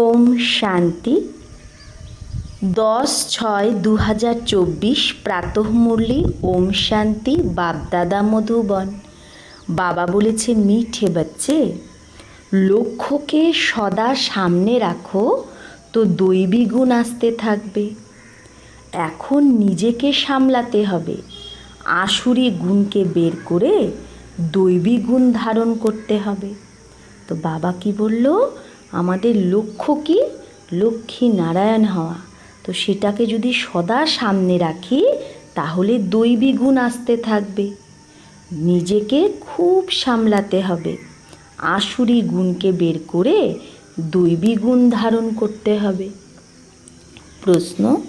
ওম শান্তি। দশ ছয় দু হাজার চব্বিশ প্রাতঃমুরলি ওম শান্তি বাপদাদা মধুবন। বাবা বলেছে, মিঠে বাচ্চে, লক্ষ্যকে সদা সামনে রাখো, তো দৈবী গুণ আসতে থাকবে। এখন নিজেকে সামলাতে হবে। আসুরি গুণকে বের করে দৈবী গুণ ধারণ করতে হবে। তো বাবা কি বলল আমাদের লক্ষ্য কি? লক্ষ্মী নারায়ণ হওয়া। তো সেটাকে যদি সদা সামনে রাখি, তাহলে দৈবী গুণ আসতে থাকবে। নিজেকে খুব সামলাতে হবে। আসুরি গুণকে বের করে দৈবী গুণ ধারণ করতে হবে। প্রশ্ন,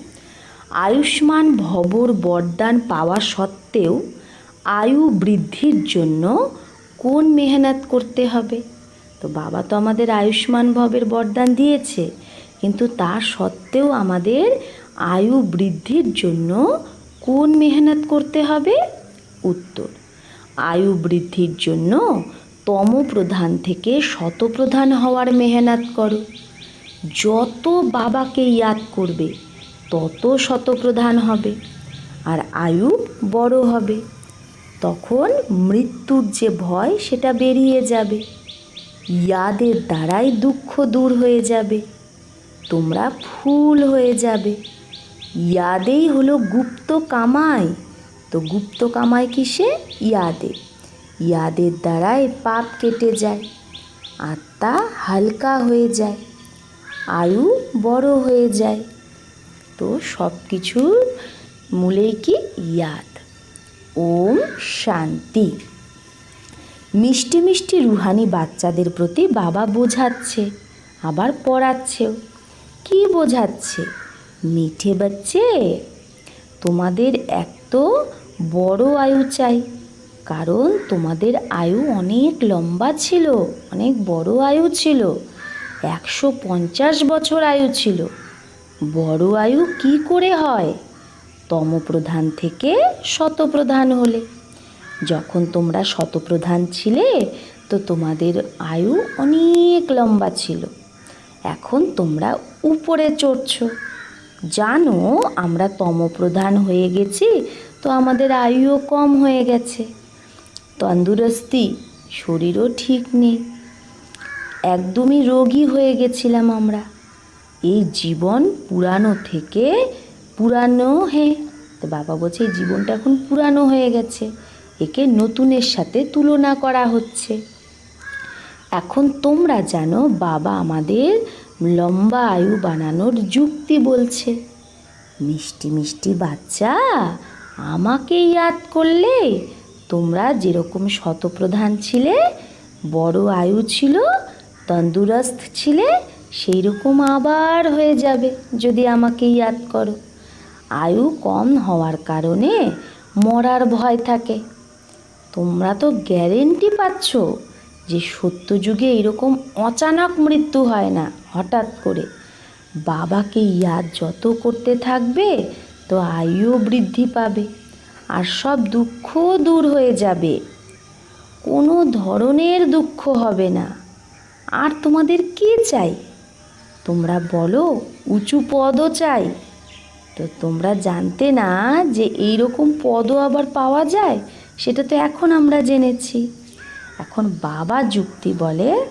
আয়ুষ্মান ভবর বরদান পাওয়া সত্ত্বেও আয়ু বৃদ্ধির জন্য কোন মেহনত করতে হবে? তো বাবা তো আমাদের আয়ুষ্মান ভবের বরদান দিয়েছে, কিন্তু তা সত্ত্বেও আমাদের আয়ু বৃদ্ধির জন্য কোন মেহনত করতে হবে? উত্তর, আয়ু বৃদ্ধির জন্য তম প্রধান থেকে শতপ্রধান হওয়ার মেহনত করো। যত বাবাকে ইয়াদ করবে, তত শতপ্রধান হবে আর আয়ু বড় হবে। তখন মৃত্যুর যে ভয়, সেটা বেরিয়ে যাবে। ইয়াদের দ্বারাই দুঃখ দূর হয়ে যাবে, তোমরা ফুল হয়ে যাবে। ইয়াদেই হলো গুপ্ত কামাই। তো গুপ্ত কামাই কিসে? ইয়াদে। ইয়াদের দ্বারাই পাপ কেটে যায়, আত্মা হালকা হয়ে যায়, আয়ু বড় হয়ে যায়। তো সব কিছুর মূলেই কি? ইয়াদ। ওম শান্তি। মিষ্টি মিষ্টি রুহানি বাচ্চাদের প্রতি বাবা বোঝাচ্ছে, আবার পড়াচ্ছেও। কি বোঝাচ্ছে? মিঠে বাচ্চে, তোমাদের এক তো বড় আয়ু চাই, কারণ তোমাদের আয়ু অনেক লম্বা ছিল, অনেক বড় আয়ু ছিল, একশো পঞ্চাশ বছর আয়ু ছিল। বড় আয়ু কি করে হয়? তমপ্রধান থেকে শতপ্রধান হলে। যখন তোমরা শতপ্রধান ছিলে, তো তোমাদের আয়ু অনেক লম্বা ছিল। এখন তোমরা উপরে চড়ছ। জানো, আমরা তমপ্রধান হয়ে গেছি, তো আমাদের আয়ুও কম হয়ে গেছে। তন্দুরস্তি শরীরও ঠিক নেই। একদমই রোগী হয়ে গেছিলাম আমরা। এই জীবন পুরানো থেকে পুরানো হে। তো বাবা বলছে, এই জীবনটা এখন পুরানো হয়ে গেছে। একে নতুনের সাথে তুলনা করা হচ্ছে। এখন তোমরা জানো, বাবা আমাদের লম্বা আয়ু বানানোর যুক্তি বলছে। মিষ্টি মিষ্টি বাচ্চা আমাকে ইয়াদ করলে? তোমরা যেরকম শতপ্রধান ছিলে, বড় আয়ু ছিল, তন্দুরস্ত ছিলে সেই রকম আবার হয়ে যাবে যদি আমাকে ইয়াদ করো। আয়ু কম হওয়ার কারণে মরার ভয় থাকে। তোমরা তো গ্যারেন্টি পাচ্ছ যে সত্যযুগে এরকম অচানক মৃত্যু হয় না, হঠাৎ করে। বাবাকে ইয়াদ যত করতে থাকবে, তো আয়ুও বৃদ্ধি পাবে আর সব দুঃখ দূর হয়ে যাবে। কোনো ধরনের দুঃখ হবে না। আর তোমাদের কি চাই? তোমরা বলো, উঁচু পদও চাই। তো তোমরা জানতে না যে এই রকম পদও আবার পাওয়া যায়? সেটা তো এখন আমরা জেনেছি। এখন বাবা যুক্তি বলে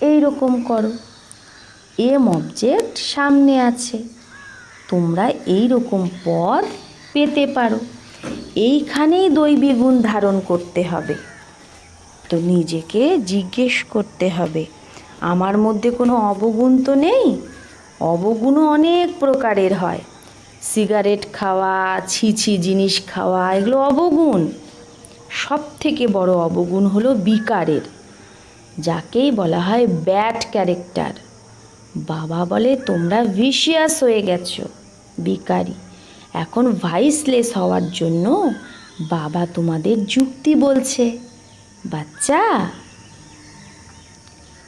এই রকম করো। এম অবজেক্ট সামনে আছে। তোমরা এই রকম পদ পেতে পারো। এইখানেই দৈবী গুণ ধারণ করতে হবে। তো নিজেকে জিজ্ঞেস করতে হবে। আমার মধ্যে কোনো অবগুণ তো নেই? অবগুণও অনেক প্রকারের হয়। সিগারেট খাওয়া ছিছি জিনিস খাওয়া, এগুলো অবগুণ। সব থেকে বড় অবগুণ হলো বিকারের যাকেই বলা হয় ব্যাড ক্যারেক্টার বাবা বলে তোমরা ভিশিয়াস হয়ে গেছো বিকারি এখন ভাইসলেস হওয়ার জন্য বাবা তোমাদের যুক্তি বলছে বাচ্চা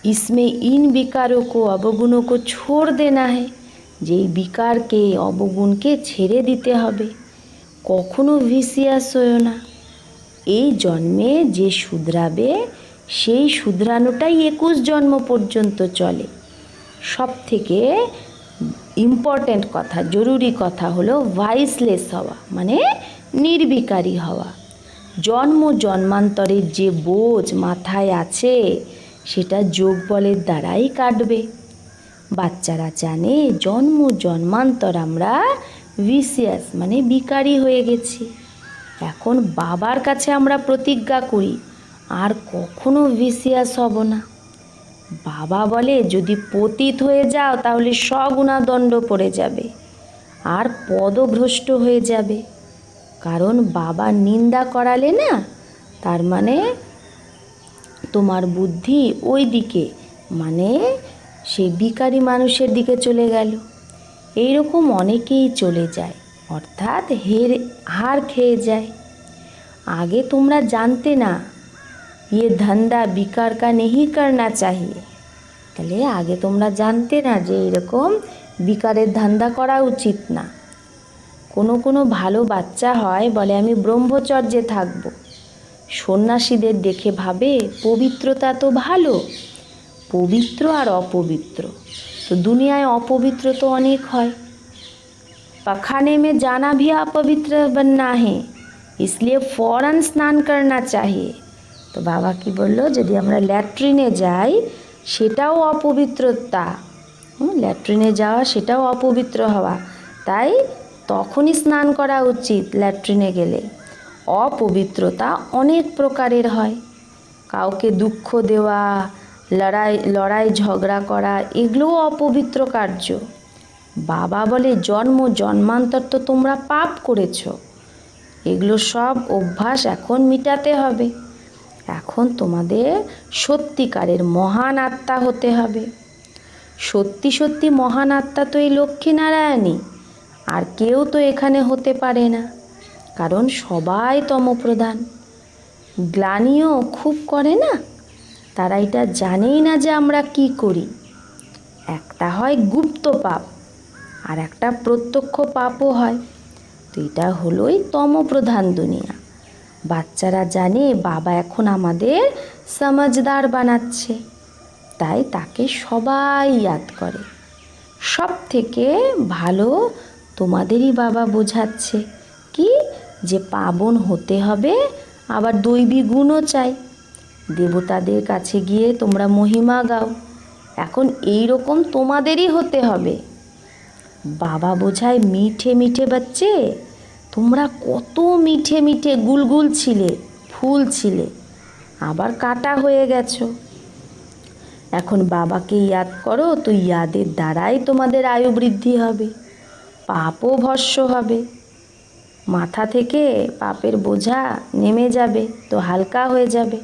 इसमें इन विकारों को अवगुणों को छोड़ देना है যেই বিকারকে অবগুণকে ছেড়ে দিতে হবে কখনো ভিসিয়াস হয়েও না এই জন্মে যে শুধরাবে, সেই শুধরানোটাই একুশ জন্ম পর্যন্ত চলে। সব থেকে ইম্পর্ট্যান্ট কথা, জরুরি কথা হলো ভাইসলেস হওয়া মানে নির্বিকারী হওয়া। জন্ম জন্মান্তরের যে বোঝ মাথায় আছে, সেটা যোগ বলের দ্বারাই কাটবে। বাচ্চারা জানে, জন্ম জন্মান্তর আমরা ভিসিয়াস মানে বিকারী হয়ে গেছি। এখন বাবার কাছে আমরা প্রতিজ্ঞা করি, আর কখনো ভিসিয়াস হব না। বাবা বলে, যদি পতিত হয়ে যাও, তাহলে সগুণা দণ্ড পড়ে যাবে, আর পদভ্রষ্ট হয়ে যাবে। কারণ বাবা নিন্দা করালে না, তার মানে তোমার বুদ্ধি ওই দিকে মানে সেই বিকারী মানুষের দিকে চলে গেল। এইরকম অনেকেই চলে যায়। অর্থাৎ হের হার খেয়ে যায় আগে তোমরা জানতে না ये धंधा বিকার কা নেহি করনা চাহিয়ে তাহলে আগে তোমরা জানতে না যে এরকম বিকারের ধান্দা করা উচিত না কোনো কোনো ভালো বাচ্চা হয় বলে আমি ব্রহ্মচর্যে থাকব সন্ন্যাসীদের দেখে ভাবে পবিত্রতা তো ভালো পবিত্র আর অপবিত্র তো দুনিয়ায় অপবিত্র তো অনেক হয় पखाने में जाना भी अपवित्र बनना है इसलिए फौरन স্নান करना चाहिए তো বাবা কি বললো যদি আমরা ল্যাট্রিনে যাই সেটাও অপবিত্রতা হুম, ল্যাট্রিনে যাওয়া সেটাও অপবিত্র হওয়া তাই তখনই স্নান করা উচিত ল্যাট্রিনে গেলে অপবিত্রতা অনেক প্রকারের হয় কাউকে দুঃখ দেওয়া লড়াই লড়াই ঝগড়া করা এগুলোও অপবিত্র কার্য বাবা বলে জন্ম, জন্মান্তর তো তোমরা পাপ করেছ। এগুলো সব অভ্যাস এখন মিটাতে হবে। এখন তোমাদের সত্যিকারের মহান আত্মা হতে হবে। সত্যি সত্যি মহান আত্মা তো এই লক্ষ্মীনারায়ণই। আর কেউ তো এখানে হতে পারে না, কারণ সবাই তমপ্রধান। গ্লানিও খুব করে না? তারা এটা জানেই না যে আমরা কি করি। একটা হয় গুপ্ত পাপ আর একটা প্রত্যক্ষ পাপও হয়। তো এটা হলোই তমপ্রধান দুনিয়া। বাচ্চারা জানে বাবা এখন আমাদের সমাজদার বানাচ্ছে। তাই তাকে সবাই ইয়াদ করে। সব থেকে ভালো তোমাদেরই বাবা বোঝাচ্ছে কি যে পাবন হতে হবে, আবার দৈবী গুণও চাই। দেবতাদের কাছে গিয়ে তোমরা মহিমা গাও। এখন এই রকম তোমাদেরই হতে হবে। বাবা বোঝায় মিঠে মিঠে বাচ্চে, তোমরা কত মিঠে মিঠে গুলগুল ছিলে, ফুল ছিলে, আবার কাটা হয়ে গেছো। এখন বাবাকে ইয়াদ করো, তো ইয়াদের দ্বারাই তোমাদের আয়ু বৃদ্ধি হবে, পাপও ভস্য হবে। মাথা থেকে পাপের বোঝা নেমে যাবে, তো হালকা হয়ে যাবে।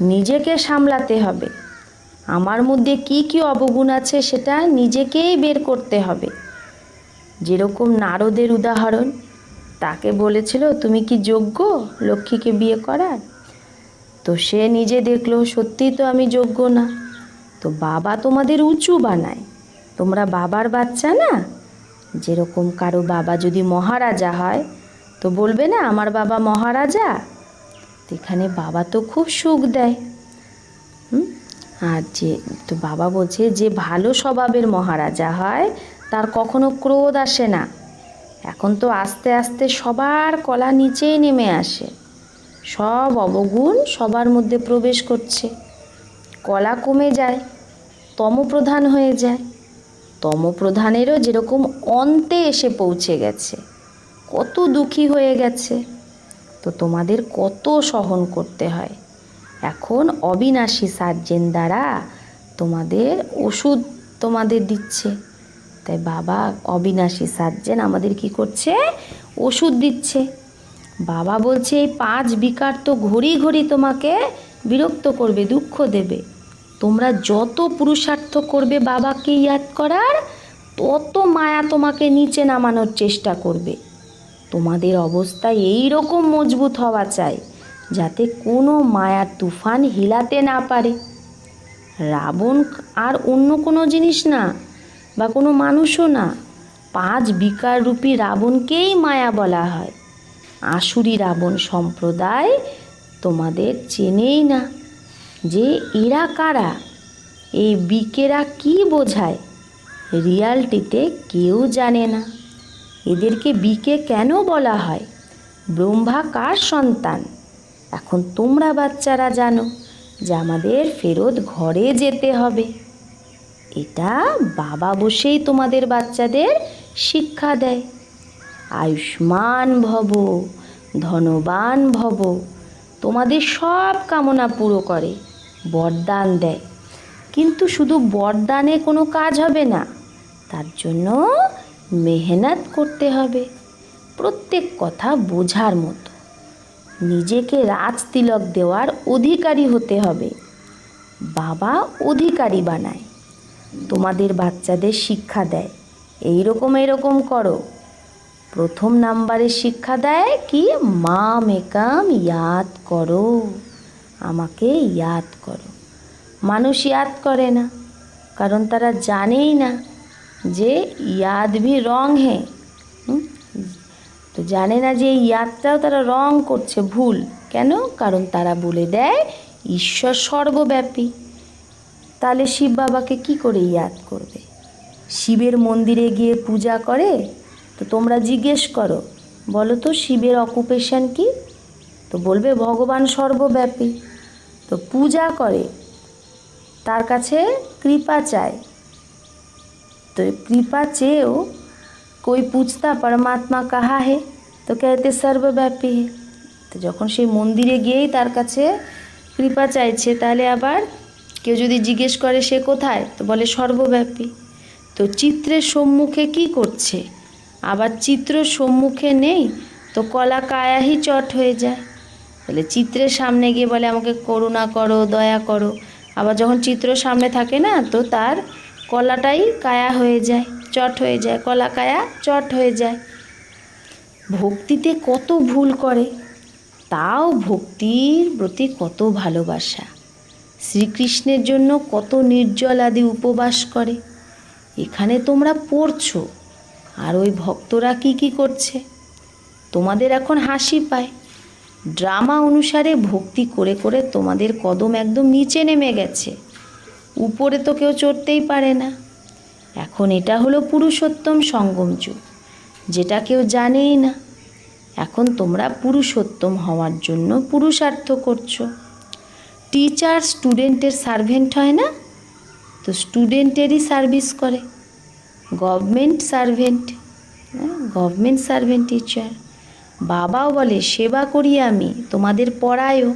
নিজেকে সামলাতে হবে। আমার মধ্যে কি কি অবগুণ আছে সেটা নিজেকেই বের করতে হবে। যেরকম নারদের উদাহরণ, তাকে বলেছিল, তুমি কি যোগ্য লক্ষ্মীকে বিয়ে করার? তো সে নিজে দেখল সত্যিই তো আমি যোগ্য না। তো বাবা তোমাদের উঁচু বানায়। তোমরা বাবার বাচ্চা না? যেরকম কারও বাবা যদি মহারাজা হয়, তো বলবে না, আমার বাবা মহারাজা? এখানে বাবা তো খুব সুখ দেয়। হুম? আর যে, তো বাবা বলছে যে ভালো স্বভাবের মহারাজা হয়, তার কখনো ক্রোধ আসে না। এখন তো আস্তে আস্তে সবার কলা নিচেই নেমে আসে। সব অবগুণ সবার মধ্যে প্রবেশ করছে। কলা কমে যায়, তমপ্রধান হয়ে যায়। তমপ্রধানেরও যেরকম অন্তে এসে পৌঁছে গেছে, কত দুঃখী হয়ে গেছে। তো তোমাদের কত সহন করতে হয়। এখন অবিনাশী সার্জেন দ্বারা তোমাদের ওষুধ তোমাদের দিচ্ছে। তাই বাবা অবিনাশী সার্জেন আমাদের কি করছে? ওষুধ দিচ্ছে। বাবা বলছে, এই পাঁচ বিকার তো ঘড়ি ঘড়ি তোমাকে বিরক্ত করবে, দুঃখ দেবে। তোমরা যত পুরুষার্থ করবে বাবাকে ইয়াদ করার, তত মায়া তোমাকে নিচে নামানোর চেষ্টা করবে। তোমাদের অবস্থা এই রকম মজবুত হওয়া চাই। যাতে কোনো মায়ার তুফান হিলাতে না পারে। রাবণ আর অন্য কোনো জিনিস না, বা কোনো মানুষও না, পাঁচ বিকার রূপী রাবণকেই মায়া বলা হয়। আসুরি রাবণ সম্প্রদায় তোমাদের চেনেই না। যে এরা কারা, এই বিকেরা কি বোঝায়, রিয়ালটিতে কেউ জানে না। এদেরকে বিকে কেন বলা হয়? ব্রহ্মা কার সন্তান? এখন তোমরা বাচ্চারা জানো যে আমাদের ফেরত ঘরে যেতে হবে। এটা বাবা বসেই তোমাদের বাচ্চাদের শিক্ষা দেয়। আয়ুষ্মান ভব, ধনবান ভব, তোমাদের সব কামনা পুরো করে, বরদান দেয়। কিন্তু শুধু বরদানে কোনো কাজ হবে না, তার জন্য মেহনত করতে হবে। প্রত্যেক কথা বোঝার মতো। নিজেকে রাজতিলক দেওয়ার অধিকারী হতে হবে। বাবা অধিকারী বানায়। তোমাদের বাচ্চাদের শিক্ষা দেয়। এই রকম এরকম করো। প্রথম নাম্বারে শিক্ষা দেয় কি, মা মেকাম, ইয়াদ করো। আমাকে ইয়াদ করো। মানুষ ইয়াদ করে না, কারণ তারা জানেই না যে ইয়াদ ভি রং হে। হুম? তো জানে না যে এই ইয়াদটাও তারা রং করছে ভুল। কেন? কারণ তারা বলে দেয়, ঈশ্বর সর্বব্যাপী। তাহলে শিব বাবাকে কি করে ইয়াদ করবে? শিবের মন্দিরে গিয়ে পূজা করে? তো তোমরা জিজ্ঞেস করো, বলো তো শিবের অকুপেশন কি? তো বলবে ভগবান সর্বব্যাপী। তো পূজা করে, তার কাছে কৃপা চায়। তো কৃপা চেয়েও কই পুজতা পরমাত্মা কাহা হে তো কেতে সর্বব্যাপী হে তো যখন সেই মন্দিরে গিয়েই তার কাছে কৃপা চাইছে তাহলে আবার কেউ যদি জিজ্ঞেস করে সে কোথায় তো বলে সর্বব্যাপী তো চিত্রের সম্মুখে কি করছে আবার চিত্র সম্মুখে নেই তো কলা কায়াহি চট হয়ে যায় তাহলে চিত্রের সামনে গিয়ে বলে, আমাকে করুণা করো, দয়া করো। আবার যখন চিত্র সামনে থাকে না, তো তার কলাটাই কায়া হয়ে যায়, চট হয়ে যায়, কলা কায়া চট হয়ে যায়। ভক্তিতে কত ভুল করে, তাও ভক্তির প্রতি কত ভালোবাসা। শ্রীকৃষ্ণের জন্য কত নির্জল আদি উপবাস করে। এখানে তোমরা পড়ছো, আর ওই ভক্তরা কি কি করছে? তোমাদের এখন হাসি পায়। ড্রামা অনুসারে ভক্তি করে করে তোমাদের কদম একদম নিচে নেমে গেছে। উপরে তো কেউ চড়তেই পারে না। এখন এটা হলো পুরুষোত্তম সঙ্গম যুগ, যেটা কেউ জানেই না। এখন তোমরা পুরুষোত্তম হওয়ার জন্য পুরুষার্থ করছ। টিচার স্টুডেন্টের সার্ভেন্ট হয় না? তো স্টুডেন্টেরই সার্ভিস করে। Government servant government servant teacher বাবাও বলে, সেবা করি আমি, তোমাদের পড়ায়ও।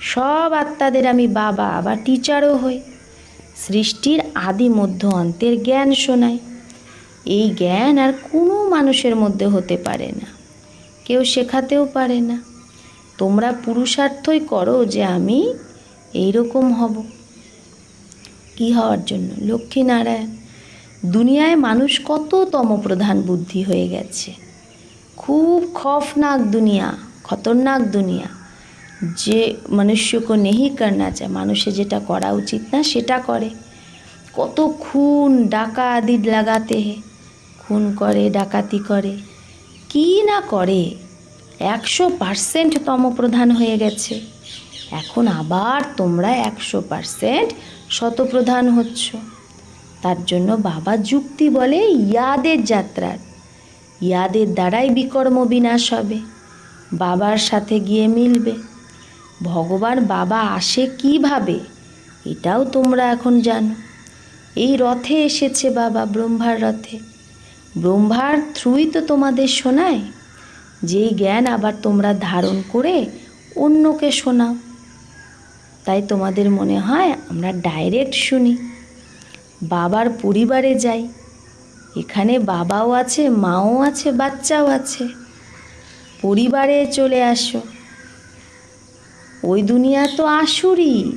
সব আত্মাদের আমি বাবা বা টিচারও হই। সৃষ্টির আদি মধ্য অন্তের জ্ঞান শোনায়। এই জ্ঞান আর কোনো মানুষের মধ্যে হতে পারে না। কেউ শেখাতেও পারে না। তোমরা পুরুষার্থই করো যে আমি এইরকম হব। কি হওয়ার জন্য? লক্ষ্মীনারায়ণ, দুনিয়ায় মানুষ কত তমপ্রধান বুদ্ধি হয়ে গেছে। খুব খফনাক দুনিয়া, খতরনাক দুনিয়া। যে মনুষ্যকে নেহি করনা চায় মানুষের যেটা করা উচিত না সেটা করে। কত খুন ডাকা আদি লাগাতে খুন করে, ডাকাতি করে। কি না করে? একশো পার্সেন্ট তমপ্রধান হয়ে গেছে। এখন আবার তোমরা একশো পার্সেন্ট শতপ্রধান হচ্ছ। তার জন্য বাবা যুক্তি বলে ইয়াদের যাত্রার। ইয়াদের দ্বারাই বিকর্ম বিনাশ হবে। বাবার সাথে গিয়ে মিলবে। ভগবান বাবা আসে কীভাবে? এটাও তোমরা এখন জানো। এই রথে এসেছে বাবা ব্রহ্মার রথে। ব্রহ্মার থ্রুই তো তোমাদের শোনায়। যেই জ্ঞান আবার তোমরা ধারণ করে অন্যকে শোনাও। তাই তোমাদের মনে হয় আমরা ডাইরেক্ট শুনি। বাবার পরিবারে যাই। এখানে বাবাও আছে, মাও আছে, বাচ্চাও আছে। পরিবারে চলে আসো। ওই দুনিয়া তো আসুরি।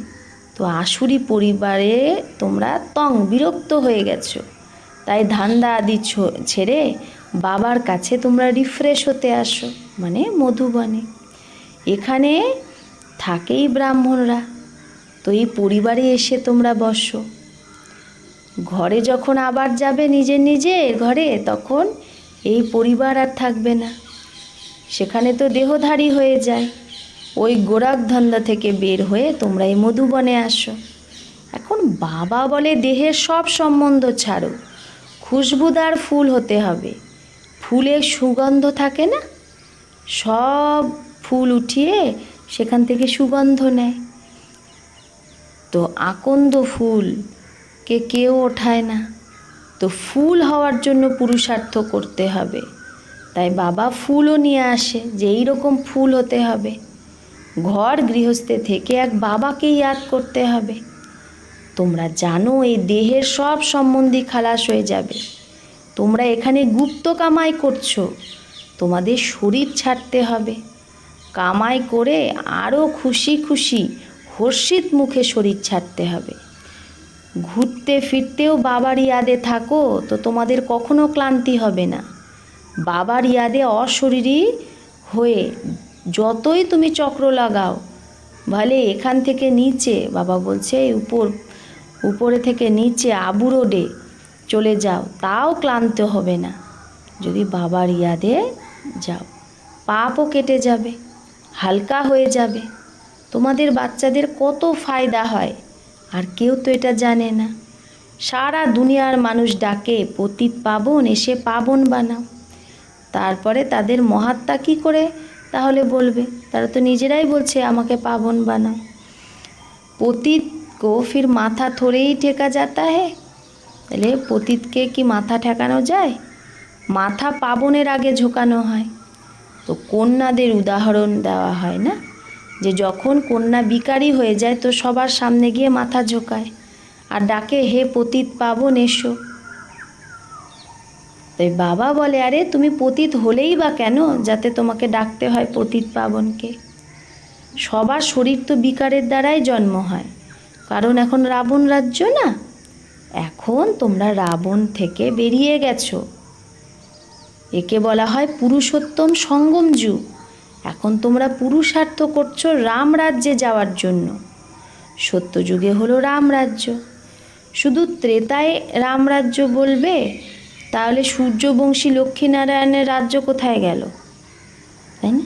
তো আসুরি পরিবারে তোমরা তং বিরক্ত হয়ে গেছো। তাই ধান্দা আদি ছেড়ে বাবার কাছে তোমরা রিফ্রেশ হতে আসো মানে মধুবনে এখানে থাকেই ব্রাহ্মণরা। তো এই পরিবারে এসে তোমরা বসো। ঘরে যখন আবার যাবে নিজের নিজের ঘরে, তখন এই পরিবার আর থাকবে না। সেখানে তো দেহধারী হয়ে যায়। ওই গোরাক ধান্দা থেকে বের হয়ে তোমরা এই মধুবনে আসো। এখন বাবা বলে দেহের সব সম্বন্ধ ছাড়ো। খুশবুদার ফুল হতে হবে। ফুলের সুগন্ধ থাকে না? সব ফুল উঠিয়ে সেখান থেকে সুগন্ধ নেয়। তো আকন্দ ফুল কে কেউ ওঠায় না। তো ফুল হওয়ার জন্য পুরুষার্থ করতে হবে। তাই বাবা ফুলও নিয়ে আসে যে এই রকম ফুল হতে হবে। ঘর গৃহস্থে থেকে এক বাবাকে ইয়াদ করতে হবে। তোমরা জানো, এই দেহের সব সম্বন্ধী খালাস হয়ে যাবে। তোমরা এখানে গুপ্ত কামাই করছ। তোমাদের শরীর ছাড়তে হবে। কামাই করে আরও খুশি খুশি হর্ষিত মুখে শরীর ছাড়তে হবে। ঘুরতে ফিরতেও বাবার ইয়াদে থাকো, তো তোমাদের কখনো ক্লান্তি হবে না। বাবার ইয়াদে অশরীরী হয়ে যতই তুমি চক্র লাগাও, ভালে, এখান থেকে নিচে। বাবা বলছে উপর, উপরে থেকে নিচে আবু রোডে চলে যাও, তাও ক্লান্ত হবে না। যদি বাবার ইয়াদে যাও, পাপও কেটে যাবে, হালকা হয়ে যাবে। তোমাদের বাচ্চাদের কত ফায়দা হয়, আর কেউ তো এটা জানে না। সারা দুনিয়ার মানুষ ডাকে, পতিত পাবন, এসে পাবন বানাও। তারপরে তাদের মহাত্মা কী করে তাহলে বলবে তারা তো নিজেরাই বলছে আমাকে পাবন বানাও পতিত को फिर মাথা থোড়েই ঠেকা যাতা হে তাহলে পতিতকে কি মাথা ঠেকানো যায় মাথা পাবনের আগে ঝোকানো হয় তো কন্যাদের উদাহরণ দেওয়া হয় না যে যখন কন্যা বিকারী হয়ে যায় তো সবার সামনে গিয়ে মাথা ঝোকায় আর ডাকে হে পতিত পাবন এসো তাই বাবা বলে, আরে, তুমি পতিত হলেই বা কেন যাতে তোমাকে ডাকতে হয় পতিত পাবনকে? সবার শরীর তো বিকারের দ্বারাই জন্ম হয়। কারণ এখন রাবণ রাজ্য না? এখন তোমরা রাবণ থেকে বেরিয়ে গেছো। একে বলা হয় পুরুষোত্তম সঙ্গম যুগ এখন তোমরা পুরুষার্থ করছ রাম রাজ্যে যাওয়ার জন্য। সত্যযুগে হলো রামরাজ্য শুধু ত্রেতায় রামরাজ্য বলবে? তাহলে সূর্যবংশী লক্ষ্মীনারায়ণের রাজ্য কোথায় গেল? তাই না?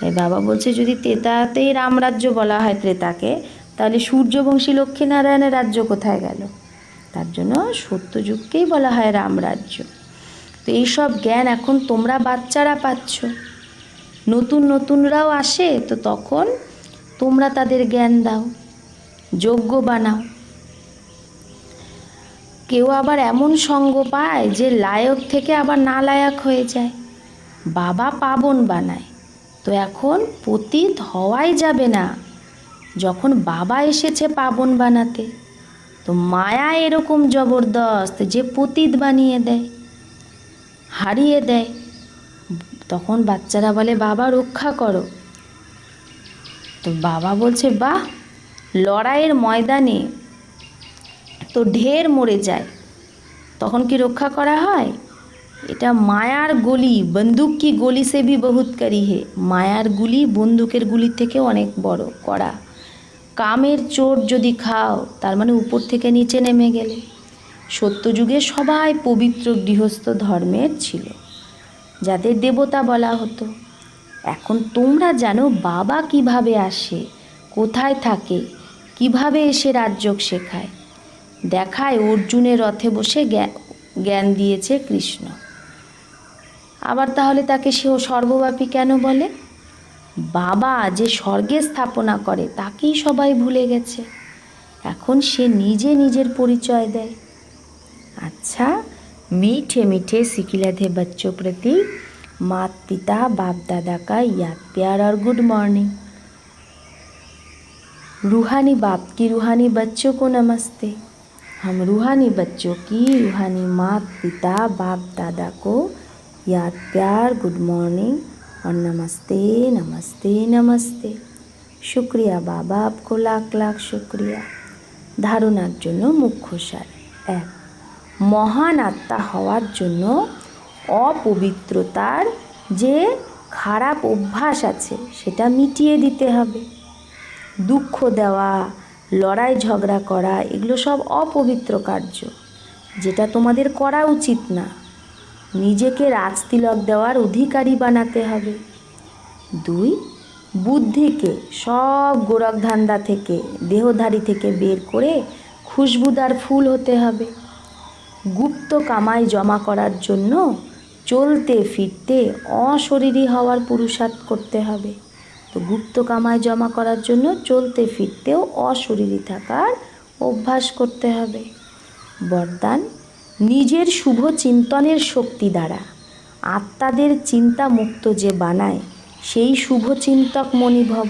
তাই বাবা বলছে, যদি তেতাতেই রামরাজ্য বলা হয় ত্রেতাকে, তাহলে সূর্যবংশী লক্ষ্মীনারায়ণের রাজ্য কোথায় গেল? তার জন্য সত্যযুগকেই বলা হয় রামরাজ্য তো এইসব জ্ঞান এখন তোমরা বাচ্চারা পাচ্ছ। নতুন নতুনরাও আসে, তো তখন তোমরা তাদের জ্ঞান দাও যোগ্য বানাও। কেউ আবার এমন সঙ্গ পায় যে লায়ক থেকে আবার না লায়ক হয়ে যায়। বাবা পাবন বানায়। তো এখন পতিত হওয়াই যাবে না। যখন বাবা এসেছে পাবন বানাতে, তো মায়া এরকম জবরদস্ত যে পতিত বানিয়ে দেয়, হারিয়ে দেয়। তখন বাচ্চারা বলে, বাবা, রক্ষা করো। তো বাবা বলছে, বাহ, লড়াইয়ের ময়দানে তো ঢের মরে যায়। তখন কি রক্ষা করা হয়? এটা মায়ার গলি, বন্দুক কি গলি সে ভি বহুত করি হে। মায়ার গুলি বন্দুকের গুলির থেকে অনেক বড় করা কামের চোট যদি খাও, তার মানে উপর থেকে নিচে নেমে গেলে। সত্যযুগে সবাই পবিত্র গৃহস্থ ধর্মের ছিল, যাদের দেবতা বলা হতো। এখন তোমরা জানো বাবা কীভাবে আসে, কোথায় থাকে, কীভাবে এসে রাজ্যক শেখায়। দেখায় অর্জুনের রথে বসে জ্ঞা- জ্ঞান দিয়েছে কৃষ্ণ আবার তাহলে তাকে সে সর্বব্যাপী কেন বলে বাবা যে স্বর্গে স্থাপনা করে তাকেই সবাই ভুলে গেছে এখন সে নিজে নিজের পরিচয় দেয় अच्छा मीठे मीठे सिकिलधे बच्चों प्रति मात पिता बाप दादा का याद प्यार और गुड मॉर्निंग रूहानी बाप की रूहानी बच्चों को नमस्ते हम रूहानी बच्चों की रूहानी मात पिता बाप दादा को याद प्यार गुड मॉर्निंग और नमस्ते नमस्ते नमस्ते शुक्रिया बाबा आपको लाख लाख शुक्रिया ধারণার জন্য মুখ্য সার এক মহান আত্মা হওয়ার জন্য অপবিত্রতার যে খারাপ অভ্যাস আছে সেটা মিটিয়ে দিতে হবে দুঃখ দেওয়া লড়াই, ঝগড়া করা, এগুলো সব অপবিত্র কার্য। যেটা তোমাদের করা উচিত না। নিজেকে রাজতিলক দেওয়ার অধিকারী বানাতে হবে। দুই, বুদ্ধিকে সব গোরখ ধান্দা থেকে, দেহধারী থেকে বের করে খুশবুদার ফুল হতে হবে। গুপ্ত কামাই জমা করার জন্য চলতে, ফিরতে অশরীরী হওয়ার পুরুষার্থ করতে হবে। তো গুপ্ত কামাই জমা করার জন্য চলতে ফিরতেও অশরীরী থাকার অভ্যাস করতে হবে। বরদান, নিজের শুভ চিন্তনের শক্তি দ্বারা। আত্মাদের চিন্তা মুক্ত যে বানায়, সেই শুভ চিন্তক মণিভব।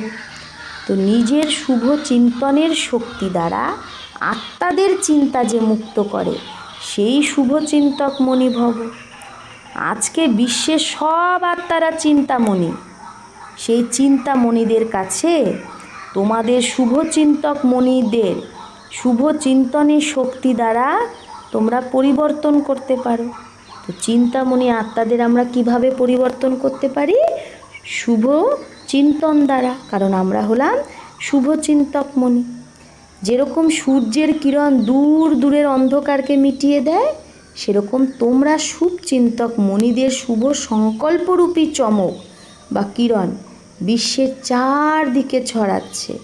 তো নিজের শুভ চিন্তনের শক্তি দ্বারা আত্মাদের চিন্তা যে মুক্ত করে, সেই শুভ চিন্তক মণিভব। আজকে বিশ্বের সব আত্মারা চিন্তামণি। সেই চিন্তামণিদের কাছে, তোমাদের শুভচিন্তক মণিদের শুভ চিন্তনের শক্তি দ্বারা তোমরা পরিবর্তন করতে পারো। তো চিন্তামণি আত্মাদের আমরা কীভাবে পরিবর্তন করতে পারি? শুভ চিন্তন দ্বারা, কারণ আমরা হলাম শুভ চিন্তক মণি। যেরকম সূর্যের কিরণ দূর দূরের অন্ধকারকে মিটিয়ে দেয়, সেরকম তোমরা শুভ চিন্তক মণিদের শুভ সংকল্পরূপী চমক বা কিরণ বিশ্বের চারদিকে ছড়াচ্ছে।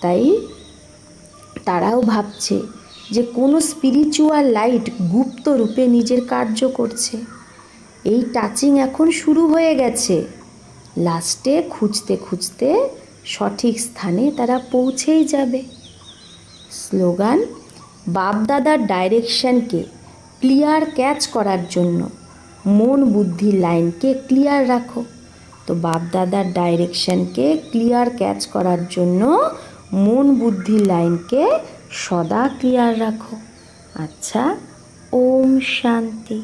তাই তারাও ভাবছে যে কোনো স্পিরিচুয়াল লাইট গুপ্ত রূপে নিজের কার্য করছে। এই টাচিং এখন শুরু হয়ে গেছে। লাস্টে খুঁজতে খুঁজতে সঠিক স্থানে তারা পৌঁছেই যাবে। স্লোগান বাপদাদার ডাইরেকশনকে ক্লিয়ার ক্যাচ করার জন্য। মন বুদ্ধির লাইনকে ক্লিয়ার রাখো। তো বাপদাদার ডাইরেকশনকে ক্লিয়ার ক্যাচ করার জন্য মন বুদ্ধির লাইনকে সদা ক্লিয়ার রাখো। আচ্ছা ওম শান্তি।